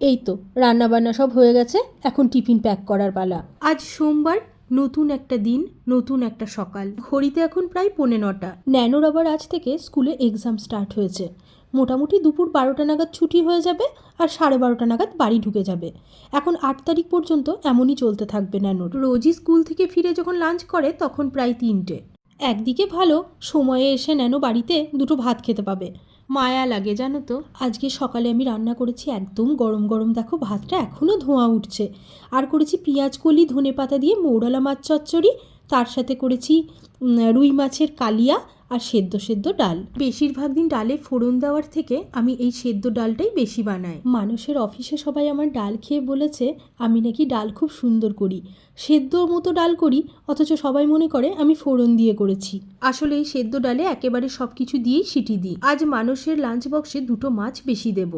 এই তো রান্না বান্না সব হয়ে গেছে এখন টিফিন প্যাক করার পালা। আজ সোমবার নতুন একটা দিন নতুন একটা সকাল। ঘড়িতে এখন প্রায় পৌনে নটা। ন্যানোর আবার আজ থেকে স্কুলে এক্সাম স্টার্ট হয়েছে। মোটামুটি দুপুর বারোটা নাগাদ ছুটি হয়ে যাবে আর সাড়ে বারোটা নাগাদ বাড়ি ঢুকে যাবে। এখন আট তারিখ পর্যন্ত এমনই চলতে থাকবে ন্যানোর। রোজই স্কুল থেকে ফিরে যখন লাঞ্চ করে তখন প্রায় তিনটে। একদিকে ভালো সময়ে এসে ন্যানো বাড়িতে দুটো ভাত খেতে পাবে। মায়া লাগে, জানো তো? আজকে সকালে আমি রান্না করেছি একদম গরম গরম। দেখো, ভাতটা এখনও ধোঁয়া উঠছে। আর করেছি পেঁয়াজ কলি ধনে পাতা দিয়ে মৌরলা মাছ চচ্চড়ি তার সাথে করেছি রুই মাছের কালিয়া আর সেদ্ধ সেদ্ধ ডাল। বেশিরভাগ দিন ডালে ফোড়ন দেওয়ার থেকে আমি এই সেদ্ধ ডালটাই বেশি বানাই। মানুষের অফিসে সবাই আমার ডাল খেয়ে বলেছে, আমি নাকি ডাল খুব সুন্দর করি। সেদ্ধর মতো ডাল করি, অথচ সবাই মনে করে আমি ফোড়ন দিয়ে করেছি। আসলে এই সেদ্ধ ডালে একেবারে সব কিছু দিয়েই সিটি দিই। আজ মানুষের লাঞ্চ বক্সে দুটো মাছ বেশি দেব।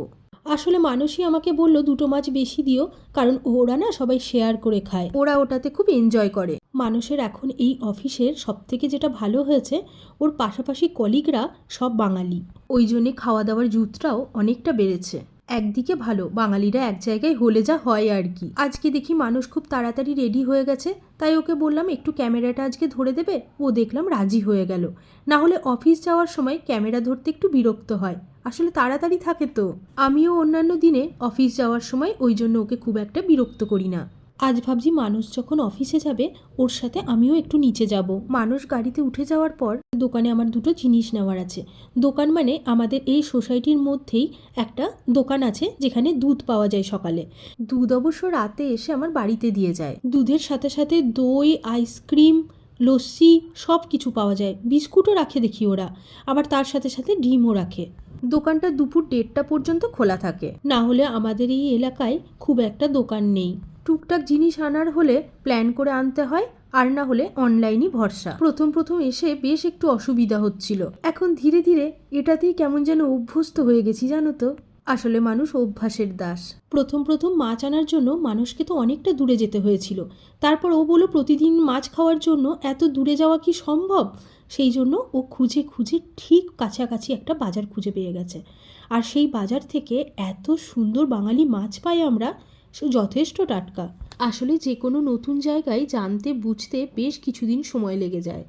আসলে মানুষই আমাকে বলল দুটো মাছ বেশি দিও কারণ ওরা না সবাই শেয়ার করে খায়। ওরা ওটাতে খুব এনজয় করে। মানুষের এখন এই অফিসের সব থেকে যেটা ভালো হয়েছে ওর পাশাপাশি কলিগরা সব বাঙালি। ওই জন্যে খাওয়া দাওয়ার জুতটাও অনেকটা বেড়েছে। একদিকে ভালো, বাঙালিরা এক জায়গায় হলে যা হয় আর কি। আজকে দেখি মানুষ খুব তাড়াতাড়ি রেডি হয়ে গেছে, তাই ওকে বললাম, একটু ক্যামেরাটা আজকে ধরে দেবে? ও দেখলাম রাজি হয়ে গেল। না হলে অফিস যাওয়ার সময় ক্যামেরা ধরতে একটু বিরক্ত হয়। আসলে তাড়াতাড়ি থাকে তো। আমিও অন্যান্য দিনে অফিস যাওয়ার সময় ওই জন্য ওকে খুব একটা বিরক্ত করি না। আজ ভাবছি মানুষ যখন অফিসে যাবে, ওর সাথে আমিও একটু নিচে যাব। মানুষ গাড়িতে উঠে যাওয়ার পর দোকানে আমার দুটো জিনিস নেওয়ার আছে। দোকান মানে আমাদের এই সোসাইটির মধ্যেই একটা দোকান আছে, যেখানে দুধ পাওয়া যায় সকালে। দুধ অবশ্য রাতে এসে আমার বাড়িতে দিয়ে যায়। দুধের সাথে সাথে দই আইসক্রিম লস্যি সব কিছু পাওয়া যায়। বিস্কুটও রাখে দেখি ওরা। আবার তার সাথে সাথে ডিমও রাখে। দোকানটা দুপুর দেড়টা পর্যন্ত খোলা থাকে। না হলে আমাদের এই এলাকায় খুব একটা দোকান নেই। টুকটাক জিনিস আনার হলে প্ল্যান করে আনতে হয়, আর না হলে অনলাইনই ভরসা। প্রথম প্রথম এসে বেশ একটু অসুবিধা হচ্ছিল। এখন ধীরে ধীরে এটাতেই কেমন যেন অভ্যস্ত হয়ে গেছি, জানো তো? আসলে মানুষ অভ্যাসের দাস। প্রথম প্রথম মাছ আনার জন্য মানুষকে তো অনেকটা দূরে যেতে হয়েছিল। তারপর ও বলো প্রতিদিন মাছ খাওয়ার জন্য এত দূরে যাওয়া কি সম্ভব? সেই জন্য ও খুঁজে খুঁজে ঠিক কাছাকাছি একটা বাজার খুঁজে পেয়ে গেছে। আর সেই বাজার থেকে এত সুন্দর বাঙালি মাছ পাই আমরা যথেষ্ট টাটকা। আসলে যে কোনো নতুন জায়গায় জানতে, বুঝতে বেশ কিছুদিন সময় লেগে যায়।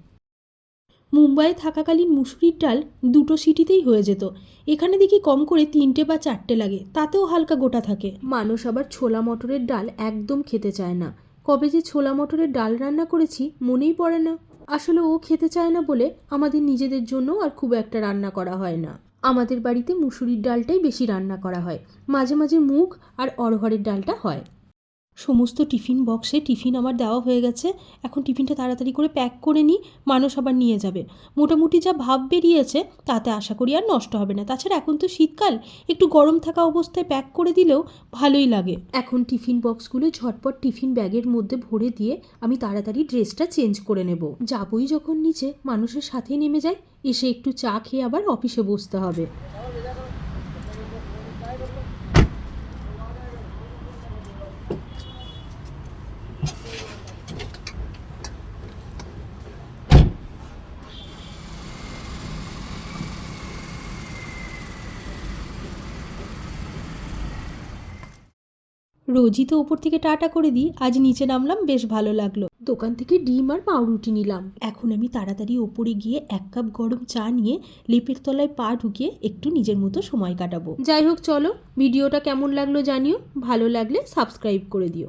মুম্বাইয়ে থাকাকালীন মুসুরির ডাল দুটো সিটিতেই হয়ে যেত। এখানে দেখি কম করে তিনটে বা চারটে লাগে, তাতেও হালকা গোটা থাকে। মানুষ আবার ছোলা মটরের ডাল একদম খেতে চায় না। কবে যে ছোলা মটরের ডাল রান্না করেছি মনেই পড়ে না। আসলে ও খেতে চায় না বলে আমাদের নিজেদের জন্য আর খুব একটা রান্না করা হয় না। আমাদের বাড়িতে মুসুরির ডালটাই বেশি রান্না করা হয়। মাঝে মাঝে মুগ আর অরহরের ডালটা হয়। সমস্ত টিফিন বক্সে টিফিন আমার দেওয়া হয়ে গেছে। এখন টিফিনটা তাড়াতাড়ি করে প্যাক করে নিই, মানুষ আবার নিয়ে যাবে। মোটামুটি যা ভাব বেরিয়েছে, তাতে আশা করি আর নষ্ট হবে না। তাছাড়া এখন তো শীতকাল, একটু গরম থাকা অবস্থায় প্যাক করে দিলেও ভালোই লাগে। এখন টিফিন বক্সগুলো ঝটপট টিফিন ব্যাগের মধ্যে ভরে দিয়ে আমি তাড়াতাড়ি ড্রেসটা চেঞ্জ করে নেব। যাবই যখন নিচে, মানুষের সাথে নেমে যায় এসে একটু চা খেয়ে আবার অফিসে বসতে হবে। রোজই তো ওপর থেকে টাটা করে দিই, আজ নিচে নামলাম, বেশ ভালো লাগল। দোকান থেকে ডিম আর পাউরুটি নিলাম। এখন আমি তাড়াতাড়ি ওপরে গিয়ে এক কাপ গরম চা নিয়ে লেপের তলায় পা ঢুকিয়ে একটু নিজের মতো সময় কাটাবো। যাই হোক, চলো, ভিডিওটা কেমন লাগল জানিও, ভালো লাগলে সাবস্ক্রাইব করে দিও।